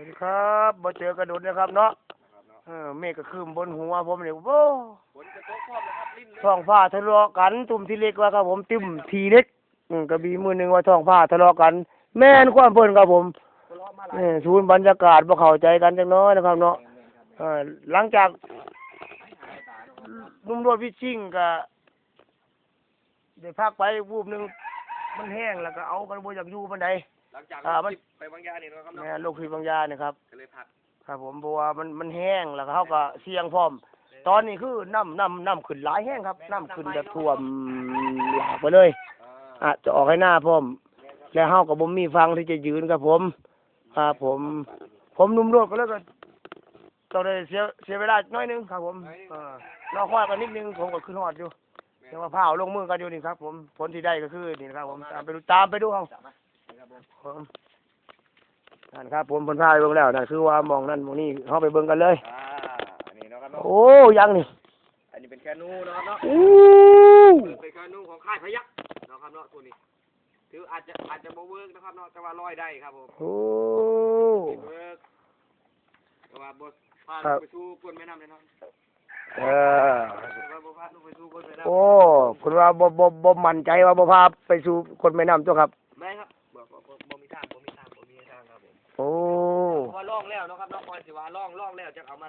วัสดีครับบ่เจอกันโดนนะครับเนาะเออเมฆก็คืมบนหัวผมเนี่ยโว้ฝนจะตกพร้อมนะครับลิ้นเลยท้องฟ้าทะเลาะกัน ตุ่มทีเล็กว่าครับผมติ่มทีเล็กอืมกระบี่มือหนึ่งว่าท้องฟ้าทะเลาะกัน แม่นความเพิ่นครับผมทะเลาะมาหลายเออศูนย์บรรยากาศบ่เข้าใจกันจังน้อยนะครับเนาะเออหลังจากนุ่มรวดวิชิ่งก็ได้พักไปวูบหนึงมันแห้งแล้วก็เอากันบ่อยากอยู่ปานใด หลังจากอ่ามันไปบางยาเนี่ยนะครับเนาะแม่โรคพิษบางยาเนะครับก็เลยพักครับ ผมเพราะว่ามันมันแห้งแล้วก็เขาก็เสี่ยงพร้อม ตอนนี้คือน้ำน้ำน้ำขึ้นหลายแห้งครับน้ำขึ้นแบบท่วมหลากไปเลยอ่า อะจะออกให้หน้าพร้อม แล้วเฮากับผมมีฟังที่จะยืนครับผมครับผม ผมหนุ่มโลดก็แล้วก็ต้องได้เสียเสียเวลาน้อยหนึงครับ ผมเออรอคอยกันนิดนึงผมก็ขึ้นฮอดอยู่ยังว่าพาวลงมือกันอยู่นี่ครับ ผมผลที่ได้ก็คือนี่นะครับผมตามไปดูตามไปดูเอา ผมนั่นครับ ผมผลพาไปเบิ่งแล้วนั่นคือว่ามองนั่นมองนี่เฮาไปเบิ่งกันเลย อ่าอันนี้เนาะครับเนาะโอ้ยังนี่อันนี้เป็นแคนูนะครับเนาะอู้เป็นแคนูของค่ายพยักเนาะครับเนาะตัวนี้ถืออาจจะอาจจะบ่เวิร์กนะครับเนาะแต่ว่าลอยได้ครับผมโอ้ เวิร์กแต่ว่าบ่พาครัลบงไปสู่ก้นแม่น้ำเลยเนาะเออ แต่ว่าบ่พาลงไปสู่ก้นแม่น้ำโอ้คุณว่าบ่บ่บ่มั่นใจว่าบ่พาไปสู่คนแม่น้ำตัวครับไม่ครับบ่บ่บ่บ่มีทางบ่มีทางบ่มีทางครับผม โอ้เพราะว่าล่องแล้วเนาะครับเนาะคอยสิว่าล่องล่องแล้วจะเอามา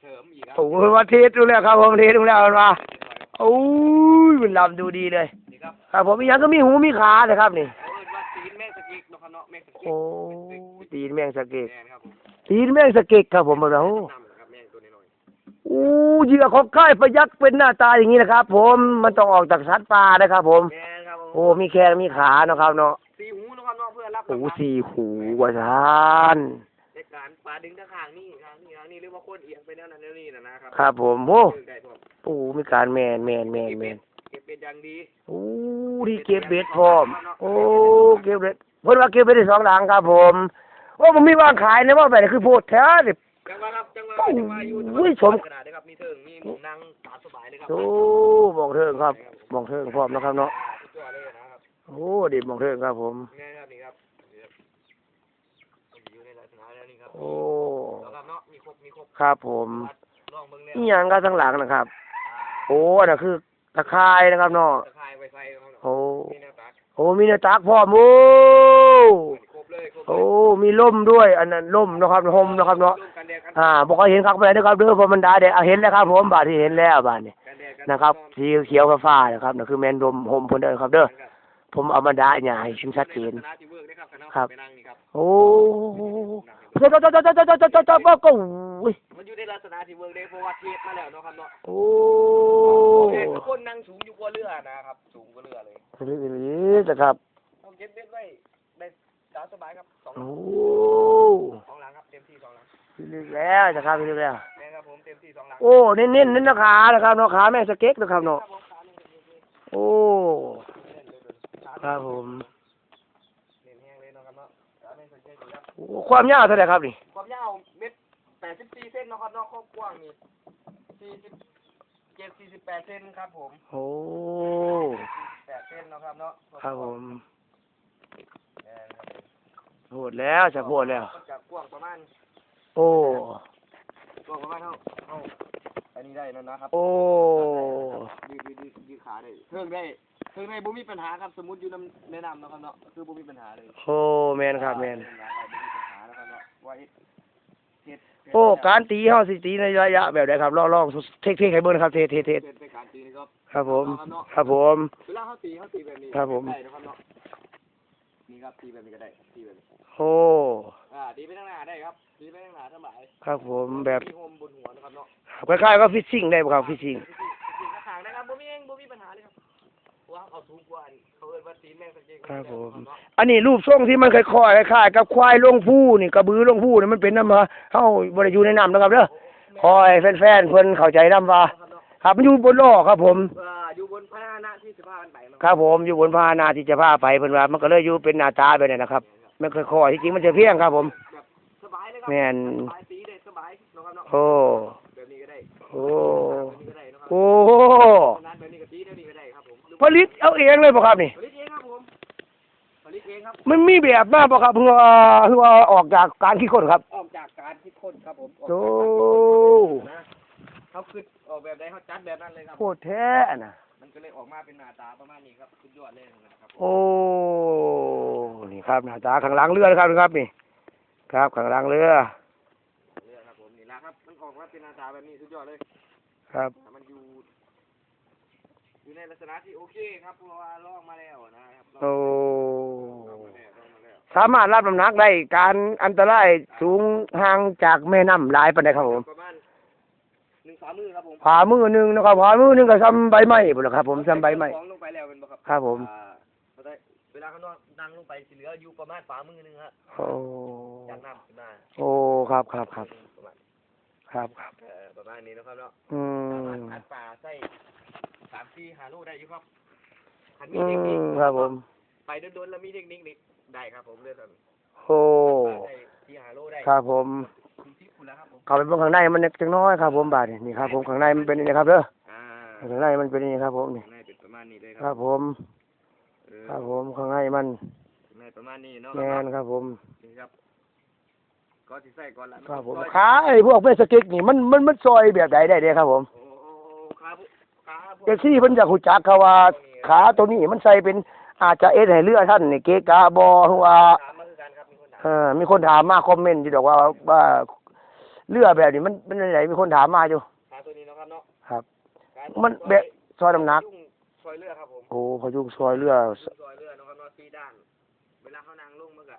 เสริมอีกครับโอ้ว่าเทสดูแล้วครับผมเทสดูแล้วว่าโอ้ยมันลำดูดีเลย นี่ครับครับผมอีกอย่างก็มีหูมีขานะครับนี่เขาเอิ้นว่าตีนแม่สกิกเนาะครับเนาะแม่สกิกโอ้ตีนแมงสะเก็กแม่นครับผมตีนแมงสะเก็กครับผมบอกแล้วโอ้น้ำครับแม่ตัวน้อยโอ้เหยื่อของค่ายพยักเป็นหน้าตาอย่างนี้นะครับ ผมมันต้องออกจากสัตว์ป่านะครับ ผม ๆแม่นครับผมโอ้มีแข้งมีขาเนาะครับเนาะสีหูเนาะ ครับเนาะเพื่อรับโอ้รางวัลสี่หูว่าซานในการปลาดึงตะข้างนี่ข้างนี่ข้างนี่หรือว่าโคตรเอียงไปแนวนั้นแนวนี้นะนะครับครับผมโอ้ดึงได้พร้อมโอ้มีการแมนแมนแมนแมนเก็บเป็นอย่างดีโอ้ที่เก็บเบ็ดพร้อมโอ้เก็บเบ็ดเพิ่นว่าเก็บเบ็ดได้สองหลังครับผมโอ้ผมมีวางขายนะว่าแบบนี้คือโพดแท้ดิจังหวะครับจังหวะโอ้จังหวะอยู่โอ้ยสมกระดาษนะครับมีเทิงมีหมุนนั่งตามสบายเลยครับโอ้มองเทิงครับมองเทิงพร้อมนะครับเนาะสุดยอดเลยนะครับโอ้ดิมองเทิงครับผมนี่ครับนี่ครับ โอ้ครับผมนี่ยังก็ทั้งหลังนะครับ โอ้อันนั้คือตะไคร้นะครับเนาะโอ้โอ้มีหน้าตักพ่อมูโอ้มีล่มด้วย อันนั้นล่มนะครับห่มนะครับเนาะอ่าบอกว่าเห็นครับไปแล้วครับเด้อพอมันได้เด็กเห็นแล้วครับผมบาทที่เห็นแล้วบาทนี่นะครับสีเขียวฟ้านะครับนั่นคือแมนลมห่มคนเดินครับ เด้อผมเอามาดาเนี่ยให้ชิมชัดเจนครับ โอ้ เจ้าเจ้าเจ้าเจ้าเจ้าเจ้าเจ้าเจ้าเจ้าก็อุ้ยมันอยู่ในลักษณะที่เวิร์กได้เพราะว่าเทสมาแล้วเนาะครับเนาะโอ้เทสทุกคนนั่งสูงอยู่กว่าเรือนะครับ สูงกว่าเรือเลยนี่นะครับเอาเก็บเบ็ดไว้ได้ตามสบายครับสองหลัโอ้งสองหลังครับเต็มที่สองหลังลึกแล้วนะครับพลึกแล้วแม่ครับผมเต็มที่สองหลังโอ้เน้นเน้นเน้นราคานะครับเนาะขาแม่สเก็กนะครับเนาะครับเน้นโอ้ครับผม ครับเนาะขาไม่สนใจอยู่ครับโอ้ความยาวเท่าไหร่ครับนี่ ความยาวเม็ดแปดสิบสี่เซนเนาะครับเนาะความกว้างนี่สี่สิบเจ็ดสี่สิบแปดเซนครับผมโอ้ แปดเซนเนาะครับเนาะครับผมแม่นครับโหดแล้วจะโหดแล้วก็จะกว้างประมาณโอ้ กว้างประมาณเท่าเท่าอันนี้ได้แล้วนะครับโอ้ ยืดยืดยืดยืดขาได้เทิงได้ เทิงได้บ่มีปัญหาครับสมมุติอยู่น้ำแนะนำเนาะครับเนาะคือบ่มีปัญหาเลยโอ้แมนครับแมนบ่มีปัญหานะครับเนาะว่าเฮ็ดเฮ็ดโอ้การตีเฮาสิตีในระยะแบบใดครับลองลองเทคเทคให้เบิ่งครับเทคเทคเทคเป็นเป็นการตีนี่ครับครับผมเนาะครับผมเวลาเขาตีเขาตีแบบนี้ครับผมได้นะครับเนาะนี่ครับตีแบบนี้ก็ได้ตีแบบนี้โอ้อ่าตีไปข้างหน้าได้ครับตีไปข้างหน้าสบายครับผมแบบมีโฮมบนหัวนะครับเนาะคล้ายๆก็ฟิชชิ่งได้บ่ครับฟิชชิ่งตีกระถางนะครับบ่มีเองบ่มีปัญหาเลยครับ ว่าเอาสูงกว่าอันเขาเอิ้นว่าตีแม่งสเกงครับผมเนาะอันนี้รูปทรงที่มันคล้ายๆคล้ายๆกับควายลงผู้นี่กระบือลงผู้นี่มันเป็นน้ำว่าเฮาบ่ได้อยู่ในน้ำนะครับเด้อคอยแฟนๆเพิ่นเข้าใจนํว่า ครับเนาะครับมันอยู่บนล้อครับผมอ่าอยู่บนพาหนะที่สิพากันไปเนาะครับผมอยู่บนพาหนาที่จะพาไปเพิ่นว่ามันก็เลยอยู่เป็นหน้าตาแบบนี้นะครับมันค่อยๆที่จริงมันจะเพียงครับผมแบบสบายเลยครัแม่น สบายตีได้สบายเนาะครับเนาะโอ้ แบบนี้ก็ได้โอ้ แบบนี้ก็ได้เนาะครับโอ้นั้นแบบนี้ก็ตีแบบนี้ก็ได้ครับ ผมผลิตเอาเองเลยบ่ครับนี่ผลิตเองครับผมผลิตเององครับ มันมีแบบมาบ่ครับเพื่อเพื่อออกจากการคิดค้นครับ ออกจากการคิดค้นครับผมออกโอ้จากการนะเขาคือออกแบบใดเขาจัดแบบนั้นเลยครับโคตรแท้น่ะ มันก็เลยออกมาเป็นหน้าตาประมาณนี้ครับสุดยอดเลยนะครับโอ้ นี่ครับหน้าตาข้างหลังเรือนะครับครับนี่ ครับข้างหลังเรือเรือครับผมนี่แหละครับมันออกมาเป็นหน้าตาแบบนี้สุดยอดเลยครับ แต่มันอยู่ อยู่ในลักษณะที่โอเคครับเพราะว่าลองมาแล้วนะครับลองโอ้ลองมาแล้วลองมาแล้วสามารถรับน้ำหนักได้การอันตรายสูงห่างจากแม่น้ำหลายปานใดครับผมประมาณหนึ่งฝ่ามือครับผมผ่ามือหนึ่งนะครับผ่ามือหนึ่งก็ซ้ำใบไม้พุ่นล่ะครับ ผมซ้ำใบไม้ของลงไปแล้วเป็นบ่ครับครับผมอ่าเพราะได้เวลาเขานอนนั่งลงไปสิเหลืออยู่ประมาณฝ่ามือหนึงฮะโอ้จากน้ำขึ้นมาโอ้ครับครับครับประมาณครับครับเอ่อประมาณนี้นะครับเนาะอืสามารถมอัดป่าใส่สามสี่หาลูกได้อยู่ครับคันมีอืเทคนิคมครับผม ไปโดนๆแล้วมีเทคนิคนี่ได้ครับผมเรื่องนั้นโอ้ได้ที่หาลูกได้ครับผมคุณทิพย์คุณแล้วครับผมเข้าไปเบิ่งข้างในมันจังน้อยครับผมบาดนี่นี่ครับผมข้างในมันเป็นอย่างนี้ครับเด้ออ่าข้างในมันเป็นอย่างนี้ครับผมนี่ข้างในเป็นประมาณนี้เลยคครัรับบผมเออครับผมข้างในมันข้างในประมาณนี้เนาะแมนครับผม นี่ครับก็สิใส่ก่อนละครับผมซอยขาไอ้พวกเบสกิกนี่มันมันมันซอยแบบใดได้เด้ครับผม โอ้โอ้โอ้ขาผู้ขาพวก เอซี่เพิ่นอยากรู้จักเขาว่าขาตัวนี้มันใส่เป็นอาจจะเอ็ดให้เรือท่านนี่เกะกะบ่หรือว่าถามมาคือกันครับมีคนถามเออมีคนถามมาคอมเมนต์อยู่ดอกว่าว่าเรือแบบนี้มันมันไหนมีคนถามมาอยู่ขาตัวนี้เนาะครับเนาะครับขามันแบบซอยน้ำหนักยุ่งซอยเรือครับผมโอ้พยุงซอยเรือซอยเรือเนาะครับเนาะสี่ด้านเวลาเขานั่งลงมันก็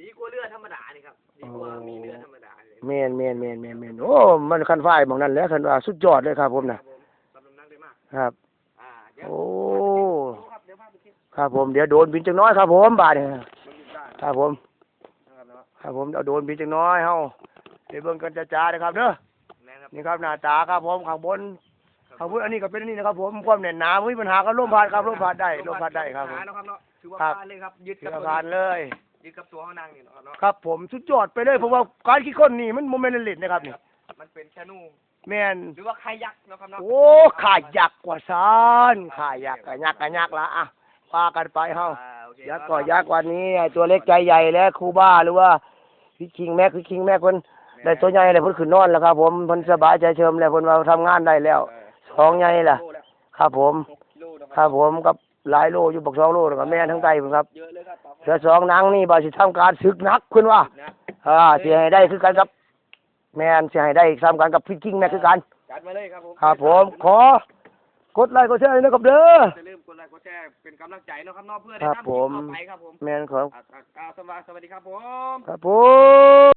ดีกว่าเรือธรรมดานี่ครับดีกว่ามีเรือธรรมดาเลยแม่นแม่นแม่นแม่นแม่นโอ้มันคันฝ้ายหมองนั้นแหล้วคันว่าสุดยอดเลยครับผมคน่ะ ครับ อ่าเดี๋ยวโอ้ดูครับเดี๋ยวพาไปคิดครับผมเดี๋ยวโดนบินจังน้อยครับผมบาดนี่มันอยู่ด้านครับผม นะครับเนาะครับผมเอาโดนบินจังน้อยเฮาเดี๋ยวเบิ่งกันจ้าๆนะครับเด้อแม่นครับนี่ครับหน้าตาครับผมข้างบนข้างบนอันนี้ก็เป็นอันนี้นะครับ ผมความแน่นหนาไม่มีปัญหากับลมพัดครับลมพัดได้ลมพัดได้ครับผม หาเนาะครับเนาะถือว่าครับ ผ่านเลยครับยึดเชื่กับอตัวผ่านเลย ยึดกับตัวเขานั่งนี่เนาะครับเนาะครับผมสุดยอดไปเลยเพราะว่าการคิดค้นนี่มันโมเมนต์เล่นๆนะครับนี่ มันเป็นแคนู แม่นหรือว่าคายักเนาะครับเนาะโอ้ขายักษ์กว่าซานขายักษ์กะยักษ์กะยักษ์ละอะว่ากันไปเฮาอ่าโอเคยักษ์ก็ยักษ์กว่านี้ไอ้ตัวเล็กใจใหญ่แล้วครูบ้าหรือว่าพี่คิงแม็กพี่คิงแม็กเพิ่นได้ตัวใหญ่เลยเพิ่นขึ้นนอนแล้วครับ ผมเพิ่นสบายใจเชิมแล้วเพิ่นว่าทำงานได้แล้วเออสองใหญ่ล่ะโลแล้วครับผมหกกิโลเนาะครับผมกับหลายโลอยู่บักสองโลแล้วก็แม่นทั้งไตผมครับเยอะเลยครับปลาเสือสองนางนี่บ่สิทำการศึกหนักขึ้นว่านะอ่าสิให้ได้คือกันกับ แม่นสิให้ได้ซ้ำกันกับพี่คิงแม็กคือกัน จัดมาเลยครับผมครับผมขอกดไลค์กดแชร์ด้วยนะครับเด้อ จะลืมกดไลค์กดแชร์เป็นกำลังใจเนาะครับเนาะเพื่อคได้รับทำคลิปผมต่อไปครับผมแม่นครับ อ่าอ่าอ่าสวัสดีสวัสดีครับผม ครับผม